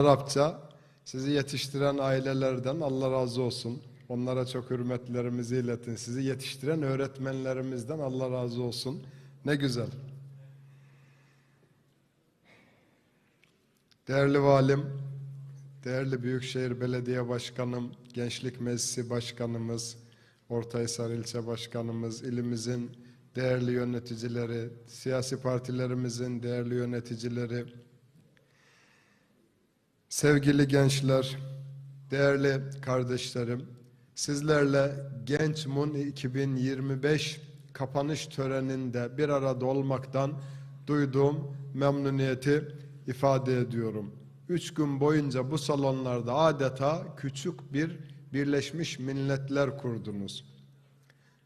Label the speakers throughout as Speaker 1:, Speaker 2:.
Speaker 1: Arapça sizi yetiştiren ailelerden Allah razı olsun. Onlara çok hürmetlerimizi iletin. Sizi yetiştiren öğretmenlerimizden Allah razı olsun. Ne güzel. Değerli valim, değerli Büyükşehir Belediye Başkanım, Gençlik Meclisi Başkanımız, Ortaysar İlçe Başkanımız, ilimizin değerli yöneticileri, siyasi partilerimizin değerli yöneticileri, Sevgili gençler, değerli kardeşlerim, sizlerle Genç Mun 2025 kapanış töreninde bir arada olmaktan duyduğum memnuniyeti ifade ediyorum. Üç gün boyunca bu salonlarda adeta küçük bir Birleşmiş Milletler kurdunuz.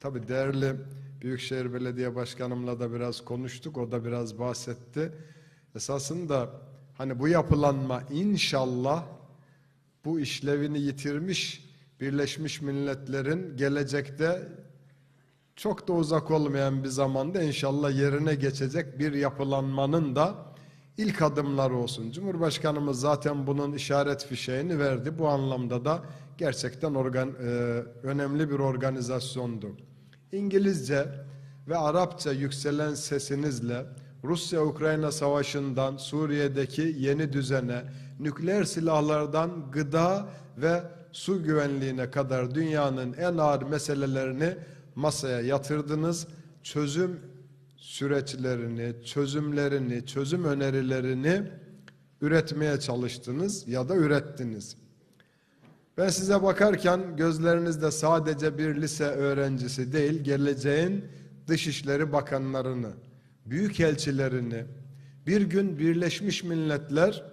Speaker 1: Tabi değerli Büyükşehir Belediye Başkanımla da biraz konuştuk, o da biraz bahsetti. Esasında Hani bu yapılanma inşallah bu işlevini yitirmiş Birleşmiş Milletler'in gelecekte çok da uzak olmayan bir zamanda inşallah yerine geçecek bir yapılanmanın da ilk adımları olsun. Cumhurbaşkanımız zaten bunun işaret fişeğini verdi. Bu anlamda da gerçekten organ, e, önemli bir organizasyondu. İngilizce ve Arapça yükselen sesinizle Rusya-Ukrayna savaşından Suriye'deki yeni düzene, nükleer silahlardan gıda ve su güvenliğine kadar dünyanın en ağır meselelerini masaya yatırdınız. Çözüm süreçlerini, çözümlerini, çözüm önerilerini üretmeye çalıştınız ya da ürettiniz. Ben size bakarken gözlerinizde sadece bir lise öğrencisi değil, geleceğin Dışişleri Bakanlarını, büyükelçilerini, bir gün Birleşmiş Milletler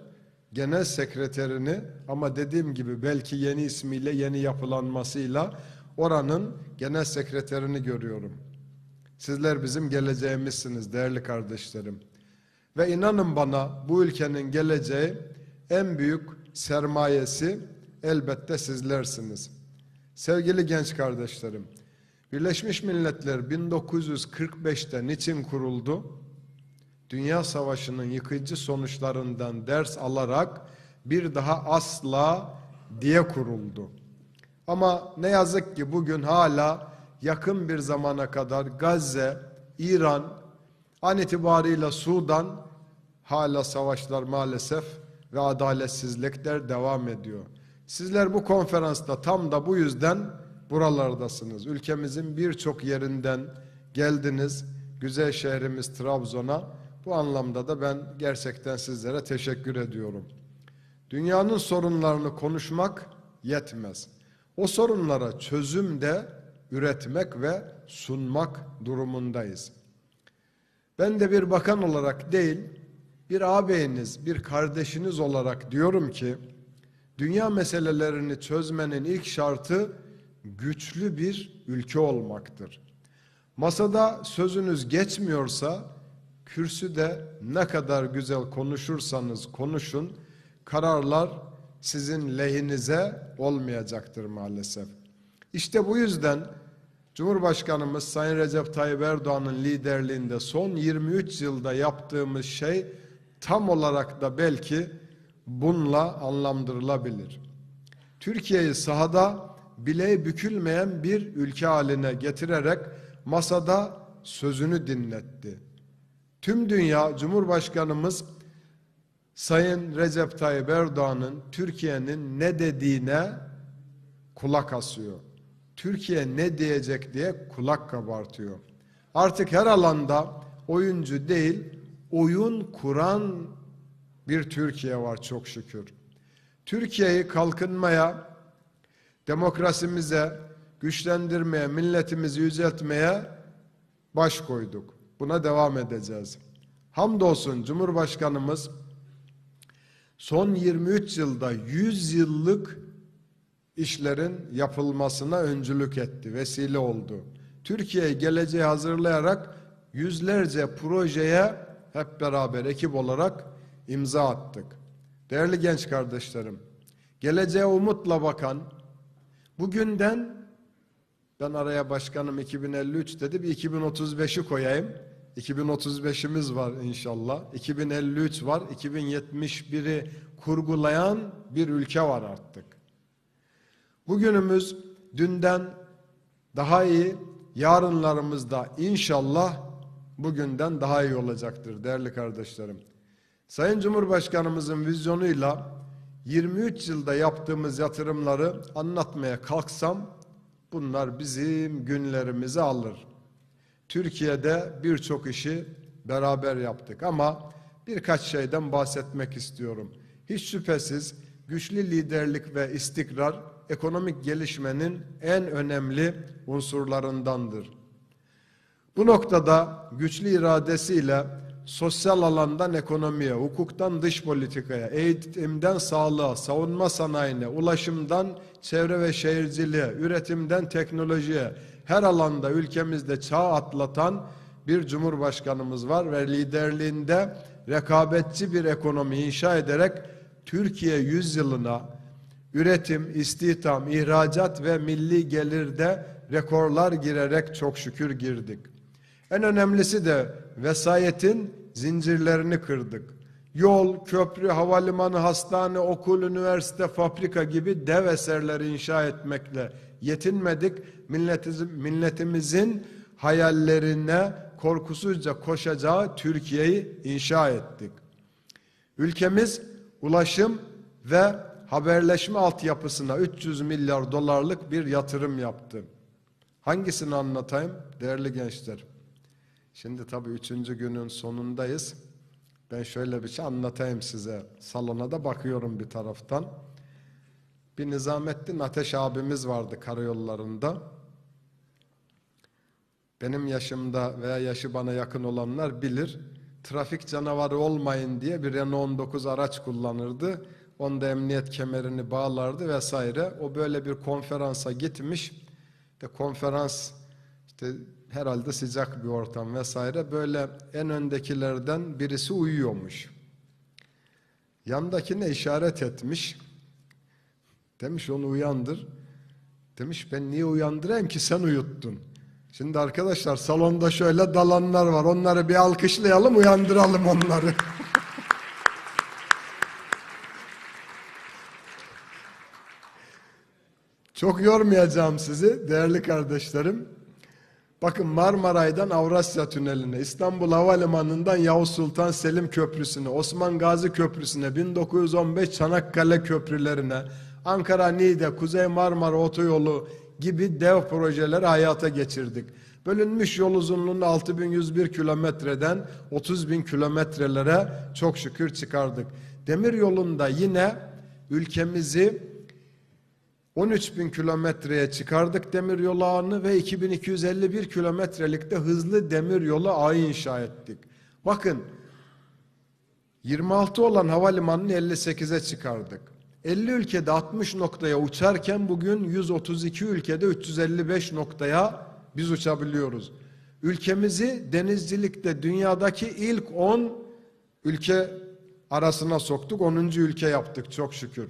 Speaker 1: Genel Sekreterini ama dediğim gibi belki yeni ismiyle yeni yapılanmasıyla oranın genel sekreterini görüyorum. Sizler bizim geleceğimizsiniz değerli kardeşlerim. Ve inanın bana bu ülkenin geleceği en büyük sermayesi elbette sizlersiniz. Sevgili genç kardeşlerim, Birleşmiş Milletler 1945'te niçin kuruldu? Dünya Savaşı'nın yıkıcı sonuçlarından ders alarak bir daha asla diye kuruldu. Ama ne yazık ki bugün hala yakın bir zamana kadar Gazze, İran, an itibariyle Sudan hala savaşlar maalesef ve adaletsizlikler devam ediyor. Sizler bu konferansta tam da bu yüzden buralardasınız. Ülkemizin birçok yerinden geldiniz. Güzel şehrimiz Trabzon'a. Bu anlamda da ben gerçekten sizlere teşekkür ediyorum. Dünyanın sorunlarını konuşmak yetmez. O sorunlara çözüm de üretmek ve sunmak durumundayız. Ben de bir bakan olarak değil, bir ağabeyiniz, bir kardeşiniz olarak diyorum ki, dünya meselelerini çözmenin ilk şartı güçlü bir ülke olmaktır. Masada sözünüz geçmiyorsa kürsüde ne kadar güzel konuşursanız konuşun kararlar sizin lehinize olmayacaktır maalesef. İşte bu yüzden Cumhurbaşkanımız Sayın Recep Tayyip Erdoğan'ın liderliğinde son 23 yılda yaptığımız şey tam olarak da belki bununla anlamdırılabilir. Türkiye'yi sahada bileği bükülmeyen bir ülke haline getirerek masada sözünü dinletti. Tüm dünya Cumhurbaşkanımız Sayın Recep Tayyip Erdoğan'ın Türkiye'nin ne dediğine kulak asıyor. Türkiye ne diyecek diye kulak kabartıyor. Artık her alanda oyuncu değil, oyun kuran bir Türkiye var çok şükür. Türkiye'yi kalkınmaya, demokrasimize, güçlendirmeye, milletimizi yüceltmeye baş koyduk. Buna devam edeceğiz. Hamdolsun Cumhurbaşkanımız son 23 yılda 100 yıllık işlerin yapılmasına öncülük etti, vesile oldu. Türkiye'yi geleceğe hazırlayarak yüzlerce projeye hep beraber ekip olarak imza attık. Değerli genç kardeşlerim, geleceğe umutla bakan, Bugünden ben araya başkanım 2053 dedi bir 2035'i koyayım. 2035'imiz var inşallah. 2053 var. 2071'i kurgulayan bir ülke var artık. Bugünümüz dünden daha iyi, yarınlarımız da inşallah bugünden daha iyi olacaktır değerli kardeşlerim. Sayın Cumhurbaşkanımızın vizyonuyla 23 yılda yaptığımız yatırımları anlatmaya kalksam bunlar bizim günlerimizi alır. Türkiye'de birçok işi beraber yaptık ama birkaç şeyden bahsetmek istiyorum. Hiç şüphesiz güçlü liderlik ve istikrar ekonomik gelişmenin en önemli unsurlarındandır. Bu noktada güçlü iradesiyle sosyal alandan ekonomiye, hukuktan dış politikaya, eğitimden sağlığa, savunma sanayine, ulaşımdan çevre ve şehirciliğe, üretimden teknolojiye her alanda ülkemizde çağ atlatan bir cumhurbaşkanımız var ve liderliğinde rekabetçi bir ekonomi inşa ederek Türkiye yüzyılına üretim, istihdam, ihracat ve milli gelirde rekorlar girerek çok şükür girdik. En önemlisi de vesayetin zincirlerini kırdık. Yol, köprü, havalimanı, hastane, okul, üniversite, fabrika gibi dev eserleri inşa etmekle yetinmedik. Milletimizin, hayallerine korkusuzca koşacağı Türkiye'yi inşa ettik. Ülkemiz ulaşım ve haberleşme altyapısına 300 milyar dolarlık bir yatırım yaptı. Hangisini anlatayım değerli gençler? Şimdi tabii üçüncü günün sonundayız. Ben şöyle bir şey anlatayım size. Salona da bakıyorum bir taraftan. Bir Nizamettin Ateş abimiz vardı karayollarında. Benim yaşımda veya yaşı bana yakın olanlar bilir. Trafik canavarı olmayın diye bir Renault 19 araç kullanırdı. Onda emniyet kemerini bağlardı vesaire. O böyle bir konferansa gitmiş. De konferans işte herhalde sıcak bir ortam vesaire. Böyle en öndekilerden birisi uyuyormuş. Yandakine işaret etmiş. Demiş onu uyandır. Demiş ben niye uyandırayım ki sen uyuttun. Şimdi arkadaşlar salonda şöyle dalanlar var. Onları bir alkışlayalım uyandıralım onları. Çok yormayacağım sizi değerli kardeşlerim. Bakın Marmaray'dan Avrasya Tüneli'ne, İstanbul Havalimanı'ndan Yavuz Sultan Selim Köprüsü'ne, Osman Gazi Köprüsü'ne, 1915 Çanakkale köprülerine, Ankara Niğde, Kuzey Marmara Otoyolu gibi dev projeleri hayata geçirdik. Bölünmüş yol uzunluğunu 6101 kilometreden 30 bin kilometrelere çok şükür çıkardık. Demir yolunda yine ülkemizi 13 bin kilometreye çıkardık demir yolu ağını ve 2251 kilometrelikte hızlı demir yolu ağı inşa ettik. Bakın 26 olan havalimanını 58'e çıkardık. 50 ülkede 60 noktaya uçarken bugün 132 ülkede 355 noktaya biz uçabiliyoruz. Ülkemizi denizcilikte dünyadaki ilk 10 ülke arasına soktuk. 10. ülke yaptık çok şükür.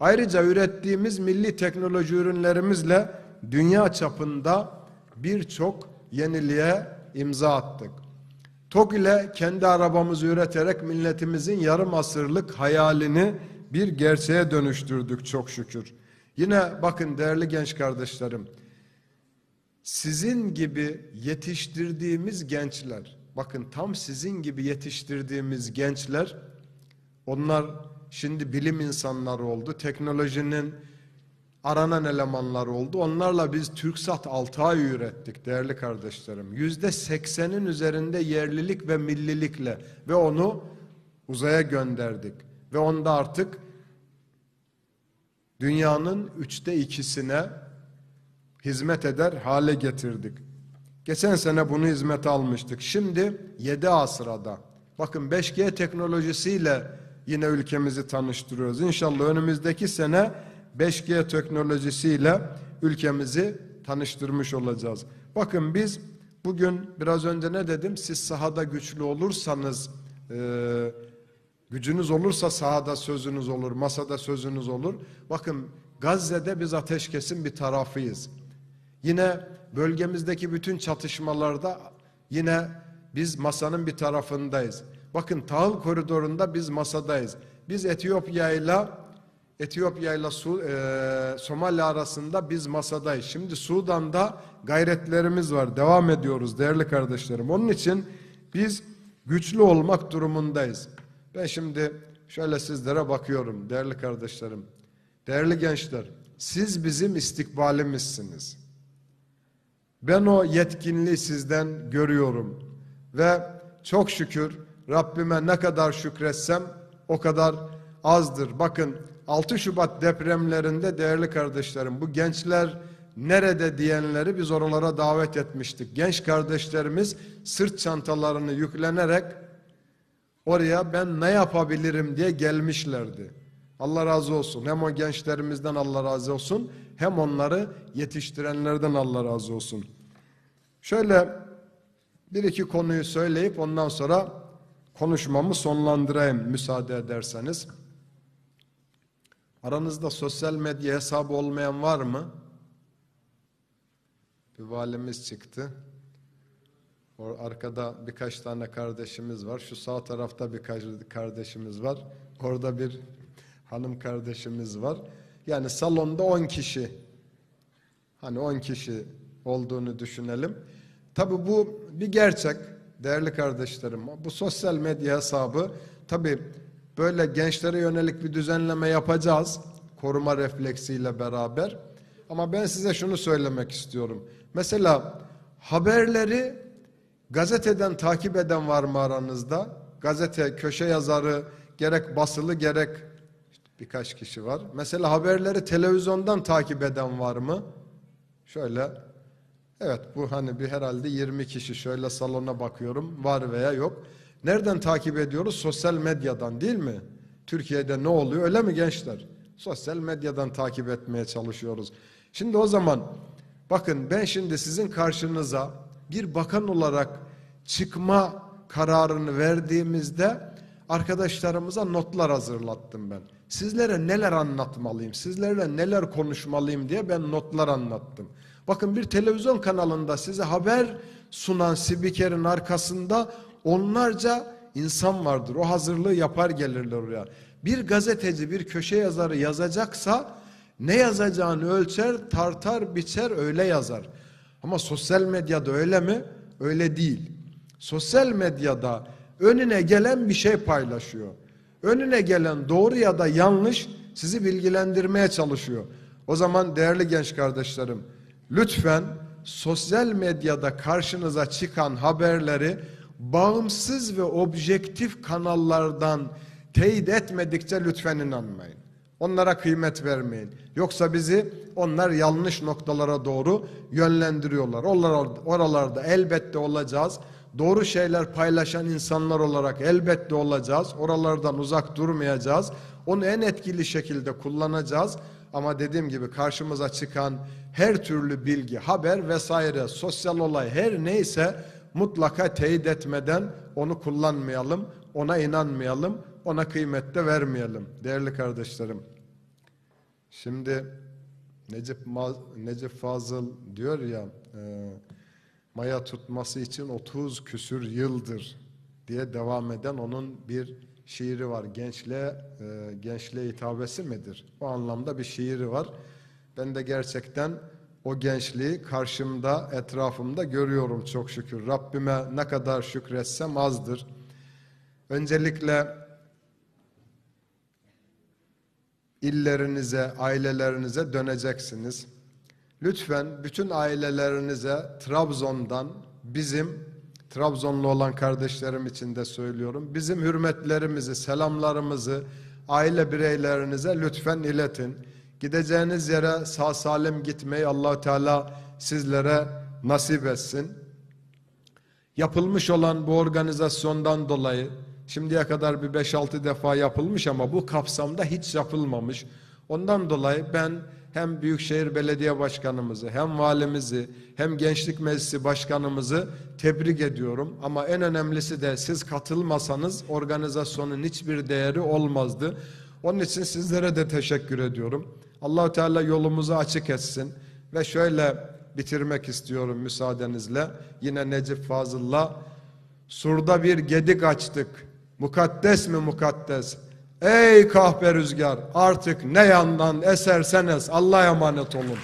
Speaker 1: Ayrıca ürettiğimiz milli teknoloji ürünlerimizle dünya çapında birçok yeniliğe imza attık. TOG ile kendi arabamızı üreterek milletimizin yarım asırlık hayalini bir gerçeğe dönüştürdük çok şükür. Yine bakın değerli genç kardeşlerim, sizin gibi yetiştirdiğimiz gençler, bakın tam sizin gibi yetiştirdiğimiz gençler, onlar şimdi bilim insanları oldu, teknolojinin aranan elemanlar oldu. Onlarla biz TürkSat 6 ay ürettik değerli kardeşlerim. Yüzde seksenin üzerinde yerlilik ve millilikle ve onu uzaya gönderdik. Ve onda artık dünyanın üçte ikisine hizmet eder hale getirdik. Geçen sene bunu hizmete almıştık. Şimdi 7A sırada. Bakın 5G teknolojisiyle yine ülkemizi tanıştırıyoruz. İnşallah önümüzdeki sene 5G teknolojisiyle ülkemizi tanıştırmış olacağız. Bakın biz bugün biraz önce ne dedim? Siz sahada güçlü olursanız, e, gücünüz olursa sahada sözünüz olur, masada sözünüz olur. Bakın Gazze'de biz ateşkesin bir tarafıyız. Yine bölgemizdeki bütün çatışmalarda yine Biz masanın bir tarafındayız. Bakın tahıl koridorunda biz masadayız. Biz Etiyopya ile Etiyopya ile Su, e, Somali arasında biz masadayız. Şimdi Sudan'da gayretlerimiz var. Devam ediyoruz değerli kardeşlerim. Onun için biz güçlü olmak durumundayız. Ben şimdi şöyle sizlere bakıyorum değerli kardeşlerim. Değerli gençler, siz bizim istikbalimizsiniz. Ben o yetkinliği sizden görüyorum ve çok şükür Rabbime ne kadar şükretsem o kadar azdır. Bakın 6 Şubat depremlerinde değerli kardeşlerim bu gençler nerede diyenleri biz oralara davet etmiştik. Genç kardeşlerimiz sırt çantalarını yüklenerek oraya ben ne yapabilirim diye gelmişlerdi. Allah razı olsun. Hem o gençlerimizden Allah razı olsun hem onları yetiştirenlerden Allah razı olsun. Şöyle bir iki konuyu söyleyip ondan sonra konuşmamı sonlandırayım müsaade ederseniz. Aranızda sosyal medya hesabı olmayan var mı? Bir valimiz çıktı. O arkada birkaç tane kardeşimiz var. Şu sağ tarafta birkaç kardeşimiz var. Orada bir hanım kardeşimiz var. Yani salonda 10 kişi. Hani 10 kişi olduğunu düşünelim. Tabi bu bir gerçek değerli kardeşlerim. Bu sosyal medya hesabı tabi böyle gençlere yönelik bir düzenleme yapacağız. Koruma refleksiyle beraber. Ama ben size şunu söylemek istiyorum. Mesela haberleri gazeteden takip eden var mı aranızda? Gazete, köşe yazarı gerek basılı gerek birkaç kişi var. Mesela haberleri televizyondan takip eden var mı? Şöyle Evet bu hani bir herhalde 20 kişi şöyle salona bakıyorum var veya yok. Nereden takip ediyoruz? Sosyal medyadan değil mi? Türkiye'de ne oluyor öyle mi gençler? Sosyal medyadan takip etmeye çalışıyoruz. Şimdi o zaman bakın ben şimdi sizin karşınıza bir bakan olarak çıkma kararını verdiğimizde arkadaşlarımıza notlar hazırlattım ben. Sizlere neler anlatmalıyım, sizlerle neler konuşmalıyım diye ben notlar anlattım. Bakın bir televizyon kanalında size haber sunan spikerin arkasında onlarca insan vardır. O hazırlığı yapar gelirler oraya. Bir gazeteci, bir köşe yazarı yazacaksa ne yazacağını ölçer, tartar, biçer, öyle yazar. Ama sosyal medyada öyle mi? Öyle değil. Sosyal medyada önüne gelen bir şey paylaşıyor. Önüne gelen doğru ya da yanlış sizi bilgilendirmeye çalışıyor. O zaman değerli genç kardeşlerim, lütfen sosyal medyada karşınıza çıkan haberleri bağımsız ve objektif kanallardan teyit etmedikçe lütfen inanmayın. Onlara kıymet vermeyin. Yoksa bizi onlar yanlış noktalara doğru yönlendiriyorlar. Oralarda, oralarda elbette olacağız. Doğru şeyler paylaşan insanlar olarak elbette olacağız. Oralardan uzak durmayacağız. Onu en etkili şekilde kullanacağız. Ama dediğim gibi karşımıza çıkan her türlü bilgi, haber vesaire, sosyal olay her neyse mutlaka teyit etmeden onu kullanmayalım, ona inanmayalım, ona kıymet de vermeyelim değerli kardeşlerim. Şimdi Necip, Necip Fazıl diyor ya e, maya tutması için 30 küsür yıldır diye devam eden onun bir şiiri var. Gençliğe, e, gençliğe hitabesi midir? O anlamda bir şiiri var. Ben de gerçekten o gençliği karşımda, etrafımda görüyorum çok şükür. Rabbime ne kadar şükretsem azdır. Öncelikle illerinize, ailelerinize döneceksiniz. Lütfen bütün ailelerinize Trabzon'dan bizim Trabzonlu olan kardeşlerim için de söylüyorum. Bizim hürmetlerimizi, selamlarımızı aile bireylerinize lütfen iletin. Gideceğiniz yere sağ salim gitmeyi allah Teala sizlere nasip etsin. Yapılmış olan bu organizasyondan dolayı şimdiye kadar bir 5-6 defa yapılmış ama bu kapsamda hiç yapılmamış. Ondan dolayı ben hem Büyükşehir Belediye Başkanımızı hem valimizi hem Gençlik Meclisi Başkanımızı tebrik ediyorum. Ama en önemlisi de siz katılmasanız organizasyonun hiçbir değeri olmazdı. Onun için sizlere de teşekkür ediyorum. Allahu Teala yolumuzu açık etsin ve şöyle bitirmek istiyorum müsaadenizle. Yine Necip Fazıl'la Surda bir gedik açtık. Mukaddes mi mukaddes? Ey kahpe rüzgar artık ne yandan esersen es Allah'a emanet olun.